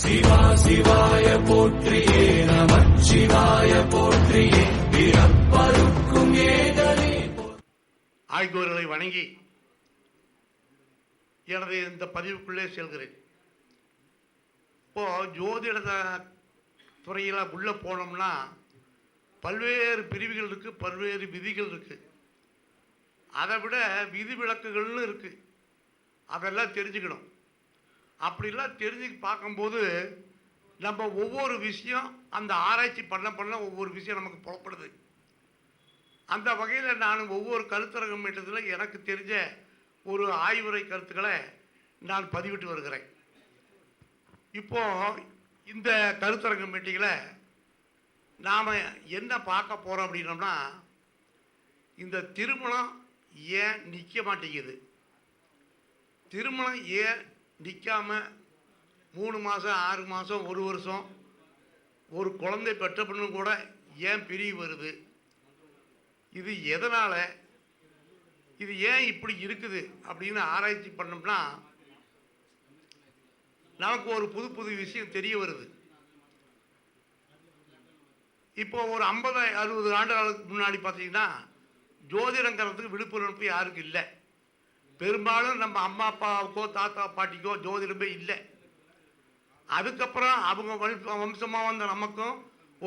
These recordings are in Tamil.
சிவா சிவாய போற்றியே நமச்சிவாய போற்றியே. பிறப்பருக்கும் ஏதலே ஆகியோர்களை வணங்கி எனது இந்த பதிவுக்குள்ளே செல்கிறேன். இப்போ ஜோதிட துறையில் உள்ளே போனோம்னா பல்வேறு பிரிவுகள் இருக்குது பல்வேறு விதிகள் இருக்குது அதை விட விதிவிலக்குகள்னு இருக்குது அதெல்லாம் தெரிஞ்சுக்கணும். அப்படிலாம் தெரிஞ்சு பார்க்கும்போது நம்ம ஒவ்வொரு விஷயம் அந்த ஆராய்ச்சி பண்ண பண்ண ஒவ்வொரு விஷயம் நமக்கு புலப்படுது. அந்த வகையில் நான் ஒவ்வொரு கருத்தரங்கம் மீட்டத்தில் எனக்கு தெரிஞ்ச ஒரு ஆய்வுரை கருத்துக்களை நான் பதிவிட்டு வருகிறேன். இப்போது இந்த கருத்தரங்கம் மீட்டிங்கில் நாம் என்ன பார்க்க போகிறோம் அப்படின்னோம்னா இந்த திருமணம் ஏன் நிற்க மாட்டேங்குது? திருமணம் ஏன் நிற்காமல் மூணு மாதம் ஆறு மாதம் ஒரு வருஷம் ஒரு குழந்தை பெற்ற பொண்ணு கூட ஏன் பிரிவு வருது? இது எதனால்? இது ஏன் இப்படி இருக்குது? அப்படின்னு ஆராய்ச்சி பண்ணோம்னா நமக்கு ஒரு புது புது விஷயம் தெரிய வருது. இப்போ ஒரு ஐம்பது அறுபது ஆண்டுகளுக்கு முன்னாடி பார்த்தீங்கன்னா ஜோதிடங்கிறதுக்கு விழிப்புணர்வு யாருக்கும் இல்லை? பெரும்பாலும் நம்ம அம்மா அப்பாவுக்கோ தாத்தா பாட்டிக்கோ ஜோதிடமே இல்லை. அதுக்கப்புறம் அவங்க வம்சமாக வந்த நமக்கும்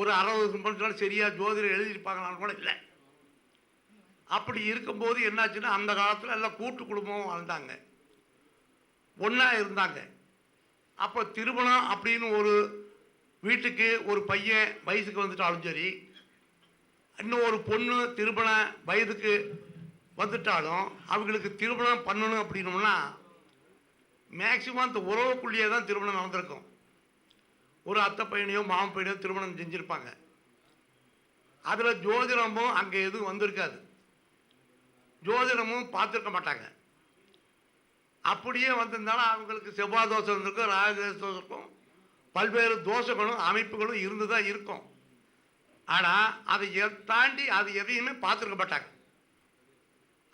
ஒரு அறுபது வருஷம் சரியாக ஜோதிடம் எழுதியிருப்பாங்களான்னு கூட இல்லை. அப்படி இருக்கும்போது என்னாச்சுன்னா அந்த காலத்தில் எல்லாம் கூட்டு குடும்பம் வாழ்ந்தாங்க. ஒன்றா இருந்தாங்க. அப்போ திருமணம் அப்படின்னு ஒரு வீட்டுக்கு ஒரு பையன் வயசுக்கு வந்துட்டாலும் சரி இன்னும் ஒரு பொண்ணு திருமண வயதுக்கு வந்துட்டாலும் அவங்களுக்கு திருமணம் பண்ணணும் அப்படின்னோம்னா மேக்சிமம் அந்த உறவுக்குள்ளேயே தான் திருமணம் நடந்திருக்கும். ஒரு அத்தை பையனையோ மாமன் பையனையோ திருமணம் செஞ்சுருப்பாங்க. அதில் ஜோதிடமும் அங்கே எதுவும் வந்திருக்காது. ஜோதிடமும் பார்த்துருக்க மாட்டாங்க. அப்படியே வந்திருந்தாலும் அவங்களுக்கு செவ்வாய் தோஷம் இருக்கும் ராகு இருக்கும். பல்வேறு தோஷங்களும் அமைப்புகளும் இருந்து தான் இருக்கும். ஆனால் அதை தாண்டி அது எதையுமே பார்த்துருக்க மாட்டாங்க.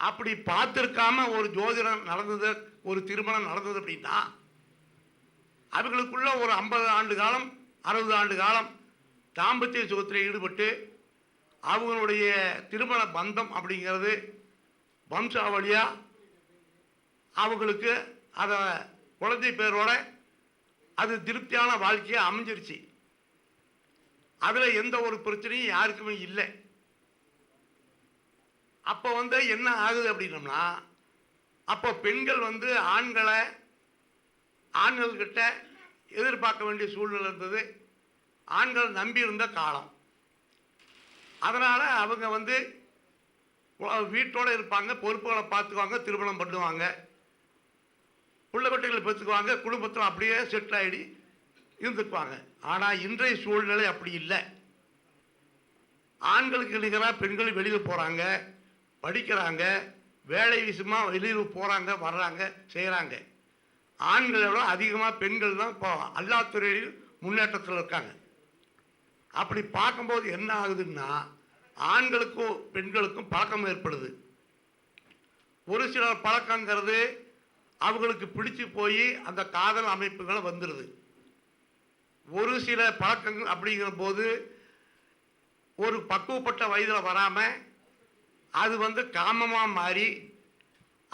அப்படி பார்த்துருக்காம ஒரு ஜோதிடம் நடந்தது ஒரு திருமணம் நடந்தது அப்படின்னா அவர்களுக்குள்ள ஒரு ஐம்பது ஆண்டு காலம் அறுபது ஆண்டு காலம் தாம்பத்திய சுகத்தில் ஈடுபட்டு அவங்களுடைய திருமண பந்தம் அப்படிங்கிறது வம்சாவளியாக அவங்களுக்கு அதை குழந்தை பேரோட அது திருப்தியான வாழ்க்கையை அமைஞ்சிருச்சு. அதில் எந்த ஒரு பிரச்சனையும் யாருக்குமே இல்லை. அப்போ வந்து என்ன ஆகுது அப்படின்னம்னா அப்போ பெண்கள் வந்து ஆண்களை ஆண்கள்கிட்ட எதிர்பார்க்க வேண்டிய சூழ்நிலை இருந்தது. ஆண்கள் நம்பியிருந்த காலம். அதனால் அவங்க வந்து வீட்டோடு இருப்பாங்க பொறுப்புகளை பார்த்துக்குவாங்க திருமணம் பண்ணுவாங்க. பிள்ளை குட்டிகளை பெற்றுக்குவாங்க குடும்பத்தில் அப்படியே செட்டில் ஆகிடி இருந்துக்குவாங்க. ஆனால் இன்றைய சூழ்நிலை அப்படி இல்லை. ஆண்களுக்கு நிகராக பெண்கள் வெளியில் போகிறாங்க படிக்கிறாங்க வேலை விஷயமாக வெளியில் போகிறாங்க வர்றாங்க செய்கிறாங்க ஆண்களை விட அதிகமாக பெண்கள் தான் இப்போ எல்லா துறையிலும் முன்னேற்றத்தில் இருக்காங்க. அப்படி பார்க்கும்போது என்ன ஆகுதுன்னா ஆண்களுக்கும் பெண்களுக்கும் பழக்கம் ஏற்படுது. ஒரு சில பழக்கங்கிறது அவங்களுக்கு பிடிச்சு போய் அந்த காதல் அமைப்புகளை வந்துடுது ஒரு சில பழக்கங்கள் அப்படிங்கிற போது ஒரு பக்குவப்பட்ட வயதில் வராமல் அது வந்து காமமாக மாறி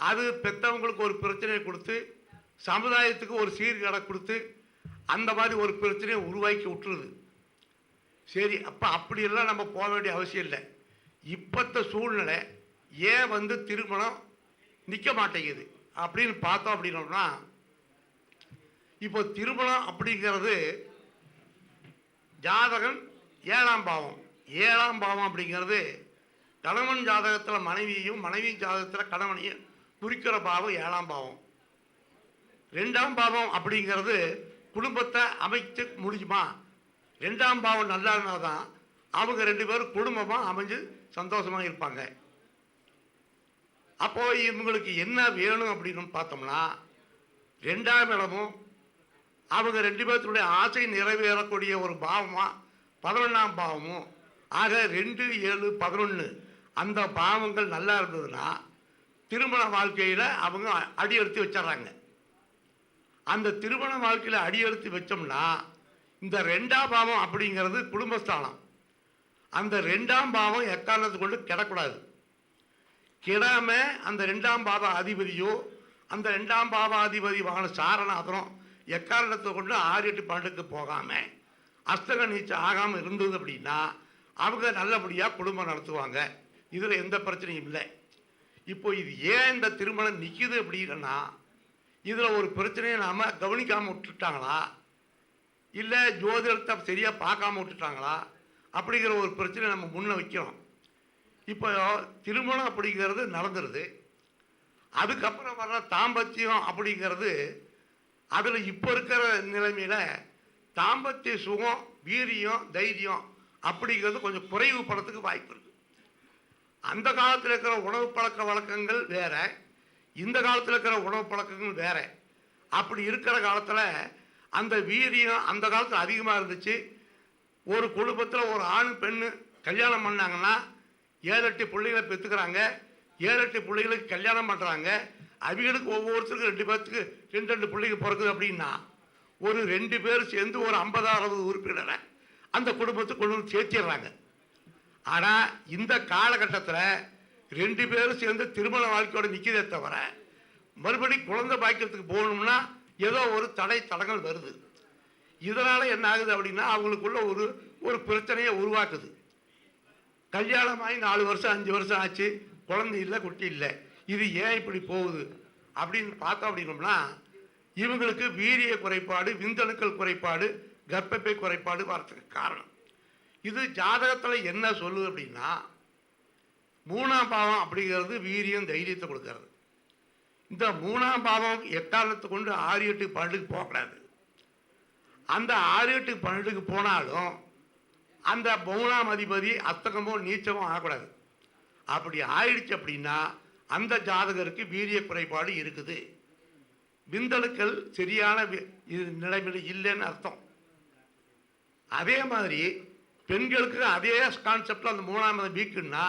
அது பெற்றவங்களுக்கு ஒரு பிரச்சனையை கொடுத்து சமுதாயத்துக்கு ஒரு சீர்கடை கொடுத்து அந்த மாதிரி ஒரு பிரச்சனையை உருவாக்கி விட்டுருது. சரி அப்போ அப்படியெல்லாம் நம்ம போக வேண்டிய அவசியம் இல்லை. இப்பத்த சூழ்நிலை ஏன் வந்து திருமணம் நிற்க மாட்டேங்குது அப்படின்னு பார்த்தோம் அப்படின்னோம்னா இப்போ திருமணம் அப்படிங்கிறது ஜாதகன் ஏழாம் பாவம். ஏழாம் பாவம் அப்படிங்கிறது கணவன் ஜாதகத்தில் மனைவியையும் மனைவி ஜாதகத்தில் கணவனையும் குறிக்கிற பாவம் ஏழாம் பாவம். ரெண்டாம் பாவம் அப்படிங்கிறது குடும்பத்தை அமைத்து முடியுமா ரெண்டாம் பாவம் நல்லா இருந்தால் தான் அவங்க ரெண்டு பேரும் குடும்பமாக அமைஞ்சு சந்தோஷமாக இருப்பாங்க. அப்போ இவங்களுக்கு என்ன வேணும் அப்படின்னு பார்த்தோம்னா ரெண்டாம் இடமும் அவங்க ரெண்டு பேர்த்துடைய ஆசை நிறைவேறக்கூடிய ஒரு பாவமாக பதினொன்றாம் பாவமும் ஆக ரெண்டு ஏழு பதினொன்று அந்த பாவங்கள் நல்லா இருந்ததுன்னா திருமண வாழ்க்கையில் அவங்க அடியெடுத்து வச்சிட்றாங்க. வச்சிடுறாங்க அந்த திருமண வாழ்க்கையில் அடியெடுத்து வச்சோம்னா இந்த ரெண்டாம் பாவம் அப்படிங்கிறது குடும்பஸ்தானம். அந்த ரெண்டாம் பாவம் எக்காரணத்து கொண்டு கிடக்கூடாது. கிடாமல் அந்த ரெண்டாம் பாவ அதிபதியோ அந்த ரெண்டாம் பாவ அதிபதியான சாரநாதனும் எக்காரணத்தை கொண்டு ஆறு எட்டு பன்னெண்டுக்கு போகாமல் அஸ்தக நீச்சம் ஆகாமல் இருந்தது அப்படின்னா அவங்க நல்லபடியாக குடும்பம் நடத்துவாங்க. இதில் எந்த பிரச்சனையும் இல்லை. இப்போ இது ஏன் இந்த திருமணம் நிற்கிது அப்படின்னா இதில் ஒரு பிரச்சனையை நாம் கவனிக்காமல் விட்டுட்டாங்களா? இல்லை ஜோதிடத்தை சரியாக பார்க்காம விட்டுட்டாங்களா? அப்படிங்கிற ஒரு பிரச்சனை நம்ம முன்ன வைக்கிறோம். இப்போ திருமணம் அப்படிங்கிறது நடந்துருது. அதுக்கப்புறம் வர்ற தாம்பத்தியம் அப்படிங்கிறது அதில் இப்போ இருக்கிற நிலைமையில் தாம்பத்திய சுகம் வீரியம் தைரியம் அப்படிங்கிறது கொஞ்சம் குறைவு படத்துக்கு வாய்ப்பு இருக்குது அந்த காலத்தில் இருக்கிற உணவு பழக்க வழக்கங்கள் வேற இந்த காலத்தில் இருக்கிற உணவு பழக்கங்கள் வேற. அப்படி இருக்கிற காலத்தில் அந்த வீரியம் அந்த காலத்தில் அதிகமாக இருந்துச்சு. ஒரு குடும்பத்தில் ஒரு ஆண் பெண்ணு கல்யாணம் பண்ணாங்கன்னா ஏழு எட்டு பிள்ளைகளை பெற்றுக்கிறாங்க ஏழு எட்டு பிள்ளைகளுக்கு கல்யாணம் பண்ணுறாங்க அவங்களுக்கு ஒவ்வொருத்தருக்கும் ரெண்டு பேர்த்துக்கு ரெண்டு ரெண்டு பிள்ளைங்க பிறக்குது அப்படின்னா ஒரு ரெண்டு பேர் சேர்ந்து ஒரு ஐம்பதாவது உறுப்பினரை அந்த குடும்பத்துக்கு கொண்டு வந்து சேர்த்திடுறாங்க. ஆனால் இந்த காலகட்டத்தில் ரெண்டு பேரும் சேர்ந்து திருமண வாழ்க்கையோட நிற்கிறதே தவிர மறுபடி குழந்தை பாய்க்கிறதுக்கு போகணும்னா ஏதோ ஒரு தடை தடங்கள் வருது. இதனால் என்ன ஆகுது அப்படின்னா அவங்களுக்குள்ள ஒரு ஒரு பிரச்சனையை உருவாக்குது. கல்யாணமாகி நாலு வருஷம் அஞ்சு வருஷம் ஆச்சு. குழந்தை இல்லை குட்டி இல்லை. இது ஏன் இப்படி போகுது? அப்படின்னு பார்த்தோம் அப்படின்னோம்னா இவங்களுக்கு வீரிய குறைபாடு விந்தணுக்கள் குறைபாடு கர்ப்பப்பை குறைபாடு வரத்துக்கு காரணம். இது ஜாதகத்தில் என்ன சொல்லுது அப்படின்னா மூணாம் பாவம் அப்படிங்கிறது வீரியம் தைரியத்தை கொடுக்கறது. இந்த மூணாம் பாவம் எக்காரணத்தை கொண்டு ஆறு எட்டு பன்னெண்டுக்கு போகக்கூடாது அந்த ஆறு எட்டு பன்னெண்டுக்கு போனாலும் அந்த மூணாம் அதிபதி அத்தகமோ நீச்சமோ ஆகக்கூடாது. அப்படி ஆயிடுச்சு அப்படின்னா அந்த ஜாதகருக்கு வீரிய குறைபாடு இருக்குது. விந்தணுக்கள் சரியான நிலைமையில் இல்லைன்னு அர்த்தம். அதே மாதிரி பெண்களுக்கு அதே கான்செப்டில் அந்த மூணாம் வீக்குன்னா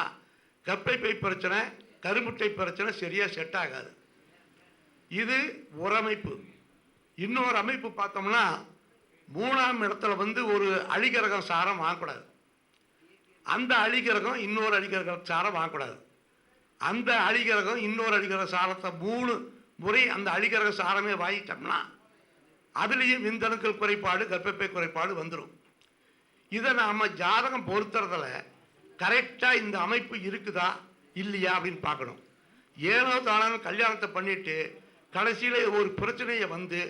கப்பை பை பிரச்சனை கருமுட்டை பிரச்சனை சரியாக செட் ஆகாது. இது ஒரு அமைப்பு. இன்னொரு அமைப்பு பார்த்தோம்னா மூணாம் இடத்துல வந்து ஒரு அழிகரகம் சாரம் வாங்கக்கூடாது. அந்த அழிகரகம் இன்னொரு அழிகரக சாரம் வாங்கக்கூடாது. அந்த அழிகரகம் இன்னொரு அழிகரக சாரத்தை மூணு முறை அந்த அழிகரக சாரமே வாங்கிட்டோம்னா அதுலேயும் விந்தணுக்கள் குறைபாடு கர்ப்பப்பை குறைபாடு வந்துடும் இதை நாம் ஜாதகம் பொறுத்துறதுல கரெக்டாக இந்த அமைப்பு இருக்குதா இல்லையா அப்படின்னு பார்க்கணும். ஏனோ தானோ கல்யாணத்தை பண்ணிட்டு கடைசியில் ஒரு பிரச்சனையை வந்து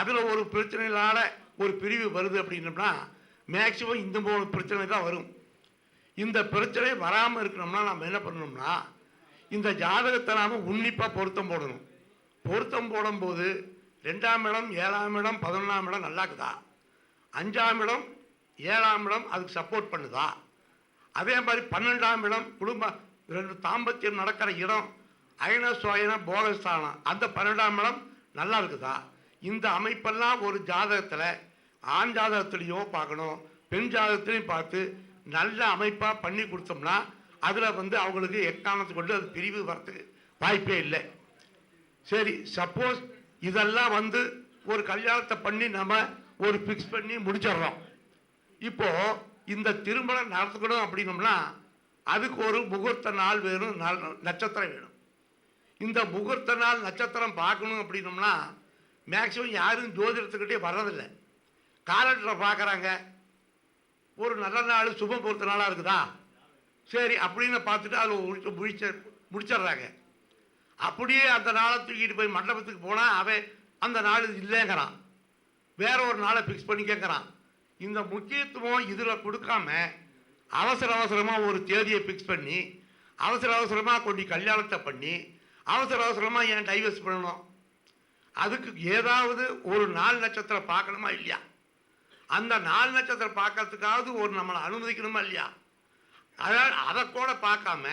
அதில் ஒரு பிரச்சனையினால ஒரு பிரிவு வருது அப்படின்னம்னா மேக்சிமம் இந்த மூணு பிரச்சனை தான் வரும். இந்த பிரச்சனை வராமல் இருக்கணும்னா நம்ம என்ன பண்ணணும்னா இந்த ஜாதகத்தை நாம் உன்னிப்பாக பொருத்தம் போடணும். பொருத்தம் போடும்போது ரெண்டாம் இடம் ஏழாம் இடம் பதினொன்றாம் இடம் நல்லா இருக்குதா அஞ்சாம் இடம் ஏழாம் இடம் அதுக்கு சப்போர்ட் பண்ணுதா? அதே மாதிரி பன்னெண்டாம் இடம் குடும்ப ரெண்டு தாம்பத்தியம் நடக்கிற இடம் அயன சுவயன போகஸ்தானம் அந்த பன்னெண்டாம் இடம் நல்லா இருக்குதா? இந்த அமைப்பெல்லாம் ஒரு ஜாதகத்தில் ஆண் ஜாதகத்திலையோ பார்க்கணும் பெண் ஜாதகத்திலையும் பார்த்து நல்ல அமைப்பாக பண்ணி கொடுத்தோம்னா அதில் வந்து அவங்களுக்கு எக்காரணத்தை கொண்டு அது பிரிவு வரத்துக்கு வாய்ப்பே இல்லை. சரி சப்போஸ் இதெல்லாம் வந்து ஒரு கல்யாணத்தை பண்ணி நம்ம ஒரு ஃபிக்ஸ் பண்ணி முடிச்சிடுறோம். இப்போ இந்த திருமணம் நடத்துக்கணும் அப்படின்னோம்னா அதுக்கு ஒரு முகூர்த்த நாள் வேணும் நாள் நட்சத்திரம் வேணும். இந்த முகூர்த்த நாள் நட்சத்திரம் பார்க்கணும் அப்படின்னோம்னா மேக்சிமம் யாரும் ஜோதிடத்துக்கிட்டே வர்றதில்லை. காலண்டரை பார்க்குறாங்க. ஒரு நல்ல நாள் சுப பொறுத்த நாளாக இருக்குதா? சரி அப்படின்னு பார்த்துட்டு அதில் முடிச்ச முடிச்சிடுறாங்க. அப்படியே அந்த நாளை தூக்கிட்டு போய் மண்டபத்துக்கு போனால் அவன் அந்த நாள் இல்லைங்கிறான். வேற ஒரு நாளை ஃபிக்ஸ் பண்ணி கேட்குறான். இந்த முக்கியத்துவம் இதில் கொடுக்காம அவசர அவசரமாக ஒரு தேதியை ஃபிக்ஸ் பண்ணி அவசர அவசரமாக கொண்டு கல்யாணத்தை பண்ணி அவசர அவசரமாக ஏன் டைவர்ஸ் பண்ணணும்? அதுக்கு ஏதாவது ஒரு நாள் நட்சத்திரம் பார்க்கணுமா இல்லையா? அந்த நாள் நட்சத்திரம் பார்க்கறதுக்காவது ஒரு நம்மளை அனுமதிக்கணுமா இல்லையா? அதாவது அதை கூட பார்க்காம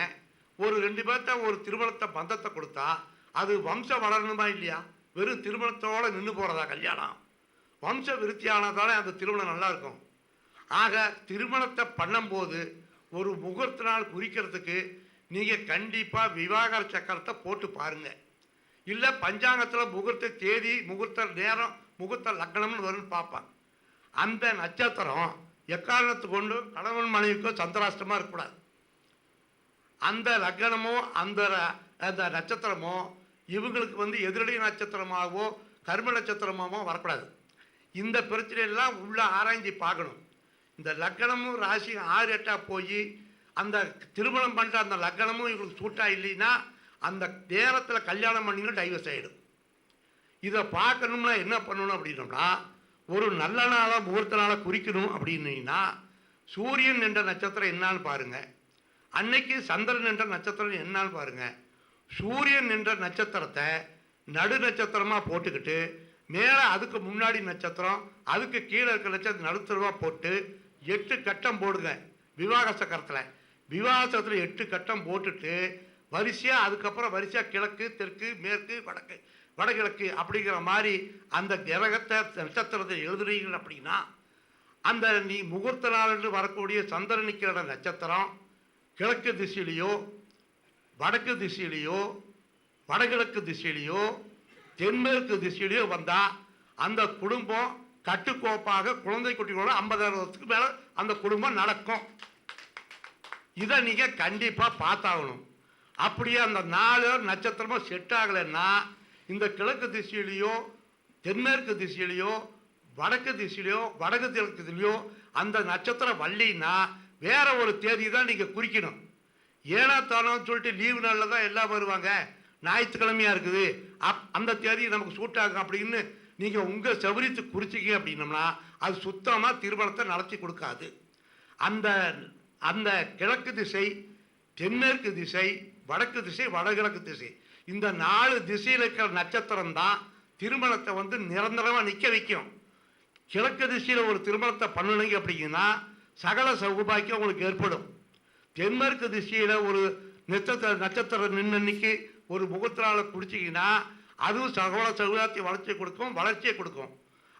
ஒரு ரெண்டு பேர்த்த ஒரு திருமணத்தை பந்தத்தை கொடுத்தா அது வம்சம் வளரணுமா இல்லையா? வெறும் திருமணத்தோடு நின்று போகிறதா கல்யாணம்? வம்ச விருத்தியானதாலே அந்த திருமணம் நல்லா இருக்கும் ஆக திருமணத்தை பண்ணும்போது ஒரு முகூர்த்த நாள் குறிக்கிறதுக்கு நீங்கள் கண்டிப்பாக விவாகர சக்கரத்தை போட்டு பாருங்கள் இல்லை பஞ்சாங்கத்தில் முகூர்த்த தேதி முகூர்த்த நேரம் முகூர்த்த லக்னம்னு வரும்னு பார்ப்பாங்க. அந்த நட்சத்திரம் எக்காரணத்து கொண்டு கணவன் மனைவிக்கும் சந்திராஷ்டமாக இருக்கக்கூடாது. அந்த லக்னமோ அந்த அந்த நட்சத்திரமோ இவங்களுக்கு வந்து எதிரடி நட்சத்திரமாகவோ கர்ம நட்சத்திரமாகவோ வரக்கூடாது. இந்த பிரச்சனையெல்லாம் உள்ள ஆராய்ஞ்சு பார்க்கணும். இந்த லக்கணமும் ராசியும் ஆறு எட்டாக போய் அந்த திருமணம் பண்ணுற அந்த லக்கணமும் இவங்களுக்கு சூட்டாக இல்லைன்னா அந்த நேரத்தில் கல்யாணம் பண்ணிங்கன்னா டைவர்ஸ் ஆகிடும் இதை பார்க்கணும்னா என்ன பண்ணணும் அப்படின்னோம்னா ஒரு நல்ல நாளாக முகூர்த்த நாளை குறிக்கணும் அப்படின்னீங்கன்னா சூரியன் என்ற நட்சத்திரம் என்னான்னு பாருங்கள் அன்னைக்கு சந்திரன் என்ற நட்சத்திரம் என்னான்னு பாருங்கள் சூரியன் என்ற நட்சத்திரத்தை நடு நட்சத்திரமாக போட்டுக்கிட்டு மேலே அதுக்கு முன்னாடி நட்சத்திரம் அதுக்கு கீழே இருக்க நட்சத்திரம் நடுத்தரமாக போட்டு எட்டு கட்டம் போடுங்க விவாக சக்கரத்தில். விவாக சக்கரத்தில் எட்டு கட்டம் போட்டுட்டு வரிசையாக அதுக்கப்புறம் வரிசையாக கிழக்கு தெற்கு மேற்கு வடக்கு வடகிழக்கு அப்படிங்கிற மாதிரி அந்த கிரகத்தை நட்சத்திரத்தை எழுதுறீங்க அப்படின்னா அந்த நீ முகூர்த்த நாள் என்று வரக்கூடிய சந்திரன் நிற்கிற நட்சத்திரம். கிழக்கு திசையிலையோ வடக்கு திசையிலையோ வடகிழக்கு திசையிலையோ தென்மேற்கு திசையிலேயே வந்தால் அந்த குடும்பம் கட்டுக்கோப்பாக குழந்தை குட்டிகளோட ஐம்பதாயிரம் வருஷத்துக்கு மேலே அந்த குடும்பம் நடக்கும். இதை நீங்கள் கண்டிப்பாக பார்த்தாகணும். அப்படியே அந்த நாலு நட்சத்திரமும் செட் ஆகலைன்னா இந்த கிழக்கு திசையிலையோ தென்மேற்கு திசையிலையோ வடக்கு திசையிலையோ வடக்கு திசையிலையோ அந்த நட்சத்திரம் வள்ளின்னா வேற ஒரு தேதி தான் நீங்கள் குறிக்கணும். ஏனா தானோன்னு சொல்லிட்டு லீவு நாளில் தான் எல்லாம் வருவாங்க. ஞாயிற்றுக்கிழமையா இருக்குது. அப் அந்த தேதி நமக்கு சூட் ஆகும் அப்படின்னு நீங்கள் உங்கள் செவரித்து குறிச்சிக்க அப்படின்னம்னா அது சுத்தமாக திருமணத்தை நடத்தி கொடுக்காது. அந்த அந்த கிழக்கு திசை தென்மேற்கு திசை வடக்கு திசை வடகிழக்கு திசை. இந்த நாலு திசையில் இருக்கிற நட்சத்திரம் தான் திருமணத்தை வந்து நிரந்தரமாக நிற்க வைக்கும். கிழக்கு திசையில் ஒரு திருமணத்தை பண்ணணுங்க அப்படிங்கன்னா சகல சௌபாக்கியம் உங்களுக்கு ஏற்படும். தென்மேற்கு திசையில் ஒரு நட்சத்திர நட்சத்திரம் நின்னன்னைக்கு ஒரு முகத்தினால் குடிச்சிங்கன்னா அதுவும் சகோல சகோதரத்தை வளர்ச்சியை கொடுக்கும் வளர்ச்சியை கொடுக்கும்.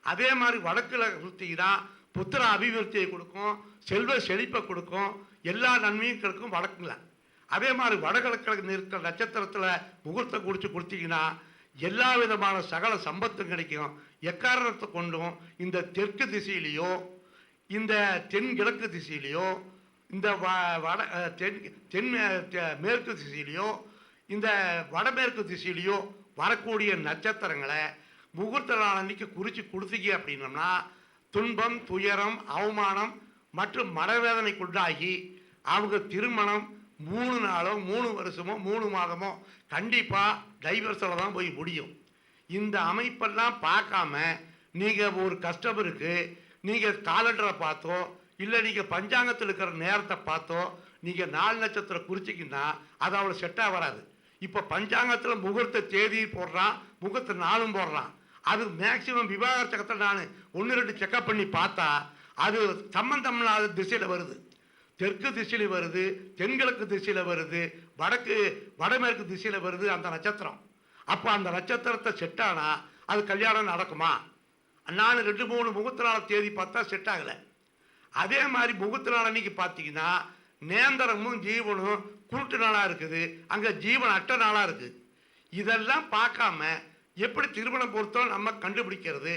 அதே மாதிரி வடக்கில் சுற்றிங்கன்னா புத்திர அபிவிருத்தியை கொடுக்கும் செல்வ செழிப்பை கொடுக்கும் எல்லா நன்மையும் கிடைக்கும் வடக்குல. அதே மாதிரி வடகிழக்கிழக்கு நிறுத்த நட்சத்திரத்தில் முகூர்த்தம் குடிச்சு கொடுத்தீங்கன்னா எல்லா விதமான சகல சம்பத்தும் கிடைக்கும். எக்காரணத்தை கொண்டும் இந்த தெற்கு திசையிலையோ இந்த தென்கிழக்கு திசையிலையோ இந்த வ- வட தென் தென் மேற்கு திசையிலையோ இந்த வடமேற்கு திசையிலையோ வரக்கூடிய நட்சத்திரங்களை முகூர்த்த நாள் அன்னைக்கு குறித்து கொடுத்தீங்க அப்படின்னம்னா துன்பம் துயரம் அவமானம் மற்றும் மனவேதனைக்குண்டாகி அவங்க திருமணம் மூணு நாளோ மூணு வருஷமோ மூணு மாதமோ கண்டிப்பாக டைவர்ஸில் தான் போய் முடியும். இந்த அமைப்பெல்லாம் பார்க்காம நீங்கள் ஒரு கஸ்டமருக்கு நீங்கள் காலண்டரை பார்த்தோ இல்லை நீங்கள் பஞ்சாங்கத்தில் இருக்கிற நேரத்தை பார்த்தோ நீங்கள் நாலு நட்சத்திரம் குறிச்சிக்கின்னா அது அவ்வளோ செட்டாக வராது. இப்போ பஞ்சாங்கத்தில் முகூர்த்த தேதி போடுறான் முகூர்த்த நாளும் போடுறான். அது மேக்சிமம் விவாகர சக்கத்தில் நான் ஒன்று ரெண்டு செக்கப் பண்ணி பார்த்தா அது சம்பந்தம் இல்லாத திசையில் வருது. தெற்கு திசையில் வருது தென்கிழக்கு திசையில் வருது வடக்கு வடமேற்கு திசையில் வருது அந்த நட்சத்திரம். அப்போ அந்த நட்சத்திரத்தை செட் அது கல்யாணம் நடக்குமா? நான் ரெண்டு மூணு முகூர்த்த நாள் தேதி பார்த்தா செட் ஆகலை. அதே மாதிரி முகூர்த்த நாள் அன்னைக்கு பார்த்தீங்கன்னா நேந்திரமும் ஜீவனும் குருட்டு நாளாக இருக்குது. அங்கே ஜீவன் அட்ட நாளாக இருக்குது இதெல்லாம் பார்க்காம எப்படி திருமணம் பொறுத்தோ நம்ம கண்டுபிடிக்கிறது?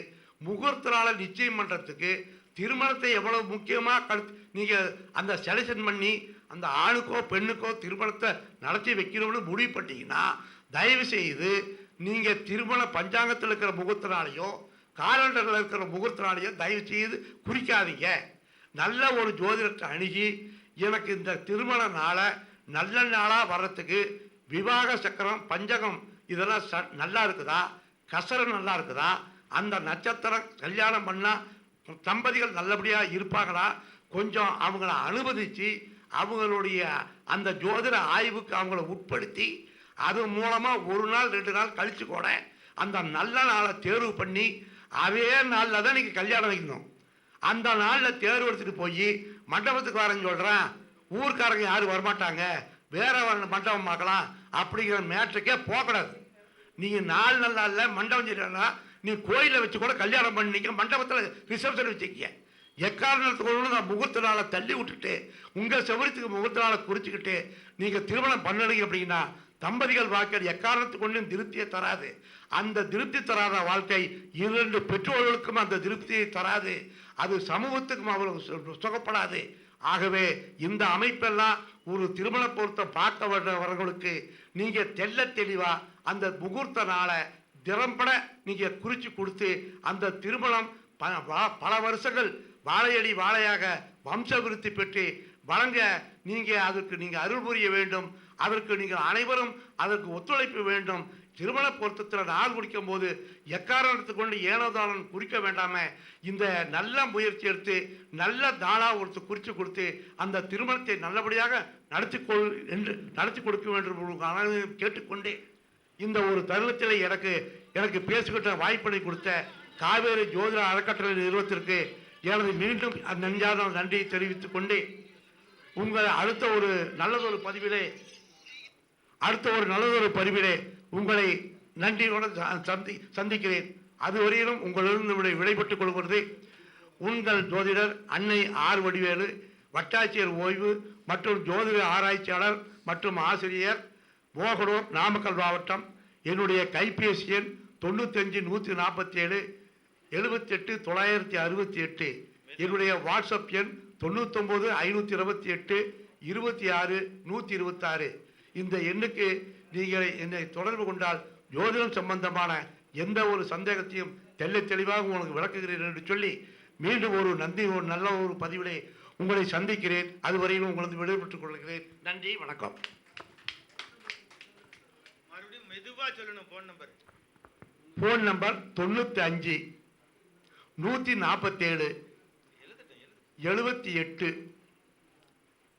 முகூர்த்த நாளை நிச்சயம் பண்ணுறதுக்கு திருமணத்தை எவ்வளோ முக்கியமாக கரு நீங்கள் அந்த செலெக்ஷன் பண்ணி அந்த ஆணுக்கோ பெண்ணுக்கோ திருமணத்தை நடத்தி வைக்கணும்னு முடிவு பண்ணிட்டீங்கன்னா தயவு செய்து நீங்கள் திருமண பஞ்சாங்கத்தில் இருக்கிற முகூர்த்த காலண்டரில் இருக்கிற முகூர்த்த தயவு செய்து குறிக்காதீங்க. நல்ல ஒரு ஜோதிடத்தை அணுகி எனக்கு இந்த திருமண நாளை நல்ல நாளாக வர்றதுக்கு விவாக சக்கரம் பஞ்சகம் இதெல்லாம் ச நல்லா இருக்குதா? கசரம் நல்லா இருக்குதா? அந்த நட்சத்திரம் கல்யாணம் பண்ணால் தம்பதிகள் நல்லபடியாக இருப்பாங்களா? கொஞ்சம் அவங்கள அனுமதித்து அவங்களுடைய அந்த ஜோதிட ஆய்வுக்கு அவங்கள உட்படுத்தி அது மூலமாக ஒரு நாள் ரெண்டு நாள் கழிச்சு கூட அந்த நல்ல நாளை தேர்வு பண்ணி அதே நாளில் தான் நீங்கள் கல்யாணம் வைக்கணும். அந்த நாளில் தேர் எடுத்துகிட்டு போய் மண்டபத்துக்கு வரேன்னு சொல்கிறேன் ஊர்க்காரங்க யாரும் வரமாட்டாங்க. வேற வர மண்டபம் பார்க்கலாம். அப்படிங்கிற மேட்ருக்கே போகக்கூடாது. நீங்கள் நாலு நாள் நாளில் மண்டபம் சரியில்லைன்னா நீ கோயிலில் வச்சு கூட கல்யாணம் பண்ணிக்க மண்டபத்தில் ரிசப்ஷன் வச்சுக்க எக்காரணத்துக்கு நான் முகூர்த்த நாளை தள்ளி விட்டுட்டு உங்கள் செவரத்துக்கு முகூர்த்த நாளை குறிச்சுக்கிட்டு நீங்கள் திருமணம் பண்ணணுங்க அப்படின்னா தம்பதிகள் வாழ்க்கை எக்காரணத்துக்கு ஒன்றும் திருப்தியை தராது. அந்த திருப்தி தராத வாழ்க்கை இரண்டு பெற்றோர்களுக்கும் அந்த திருப்தியை தராது. அது சமூகத்துக்கும் அவ்வளவு சு- சுகப்படாது. ஆகவே இந்த அமைப்பெல்லாம் ஒரு திருமண பொருத்தம் பார்க்க வர்றவர்களுக்கு நீங்கள் தெல்ல தெளிவாக அந்த முகூர்த்த நாளை திறம்பட நீங்கள் குறித்து கொடுத்து அந்த திருமணம் ப- வா- பல வருஷங்கள் வாழையடி வாழையாக வம்ச விருத்தி பெற்று வழங்க நீங்கள் அதற்கு நீங்கள் அருள் புரிய வேண்டும். அதற்கு நீங்கள் அனைவரும் அதற்கு ஒத்துழைப்பு வேண்டும் திருமண பொருத்தத்தில் நாள் குடிக்கும் போது எக்காரணத்துக்கு கொண்டு ஏனோதானம் குறிக்க வேண்டாம இந்த நல்ல முயற்சி எடுத்து நல்ல தாளாக ஒருத்து குறித்து கொடுத்து அந்த திருமணத்தை நல்லபடியாக நடத்தி கொள் என்று நடத்தி கொடுக்க வேண்டும் கேட்டுக்கொண்டே இந்த ஒரு தருணத்தில் எனக்கு எனக்கு பேசிக்கிட்ட வாய்ப்பினை கொடுத்த காவேரி ஜோதிட அறக்கட்டளை நிறுவனத்திற்கு எனது மீண்டும் நெஞ்சாத நன்றியை தெரிவித்துக் கொண்டு உங்கள் அடுத்த ஒரு நல்லதொரு பதிவிலே அடுத்த ஒரு நல்லதொரு பதிவிலே உங்களை நன்றியோடு சந்தி சந்திக்கிறேன். அதுவரையிலும் உங்களிடம் விடை விடைபெற்றுக் கொள்கிறது. உங்கள் ஜோதிடர் அன்னை ஆர். வடிவேலு வட்டாட்சியர் ஓய்வு மற்றும் ஜோதிட ஆராய்ச்சியாளர் மற்றும் ஆசிரியர் போகலூர் நாமக்கல் மாவட்டம். என்னுடைய கைபேசி எண் தொண்ணூத்தஞ்சு நூற்றி நாற்பத்தி ஏழு எழுபத்தெட்டு தொள்ளாயிரத்தி அறுபத்தி எட்டு என்னுடைய வாட்ஸ்அப் எண் தொண்ணூத்தொம்பது ஐநூற்றி இருபத்தி எட்டு இருபத்தி ஆறு நூற்றி இருபத்தாறு. இந்த எண்ணுக்கு நீங்கள் என்னை தொடர்பு கொண்டால் ஜோதிடம் சம்பந்தமான எந்த ஒரு சந்தேகத்தையும் தெள்ள தெளிவாக உங்களுக்கு விளக்குகிறேன் என்று சொல்லி மீண்டும் ஒரு நன்றி ஒரு நல்ல ஒரு பதிவிலே உங்களை சந்திக்கிறேன். அதுவரையிலும் உங்களது விடைபெற்றுக் கொள்கிறேன். நன்றி வணக்கம். மறுபடியும் மெதுவா சொல்லணும் போன் நம்பர் ஃபோன் நம்பர் தொண்ணூற்றி அஞ்சு நூற்றி நாற்பத்தேழு எழுபத்தி எட்டு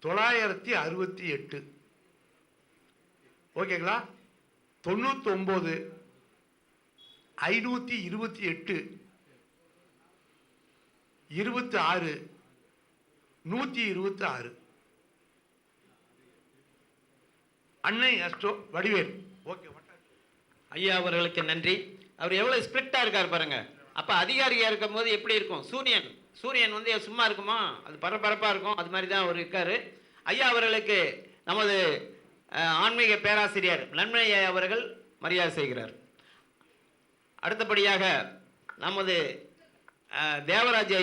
தொள்ளாயிரத்தி அறுபத்தி எட்டு. ஓகேங்களா? தொண்ணூத்தொம்பது ஐநூற்றி இருபத்தி எட்டு இருபத்தி ஆறு நூற்றி இருபத்தி ஆறு அன்னை அஸ்டோ வடிவேல். ஓகே ஐயா அவர்களுக்கு நன்றி. அவர் எவ்வளவு ஸ்பிரிக்டா இருக்கார் பாருங்க. அப்ப அதிகாரியா இருக்கும் போது எப்படி இருக்கும்? சூரியன். சூரியன் வந்து சும்மா இருக்குமா? அது பரபரப்பா இருக்கும். அது மாதிரி தான் அவர் இருக்காரு. ஐயா அவர்களுக்கு நமது ஆன்மீக பேராசிரியர் நன்மை அவர்கள் மரியாதை செய்கிறார். அடுத்தபடியாக நமது அஹ், தேவராஜ்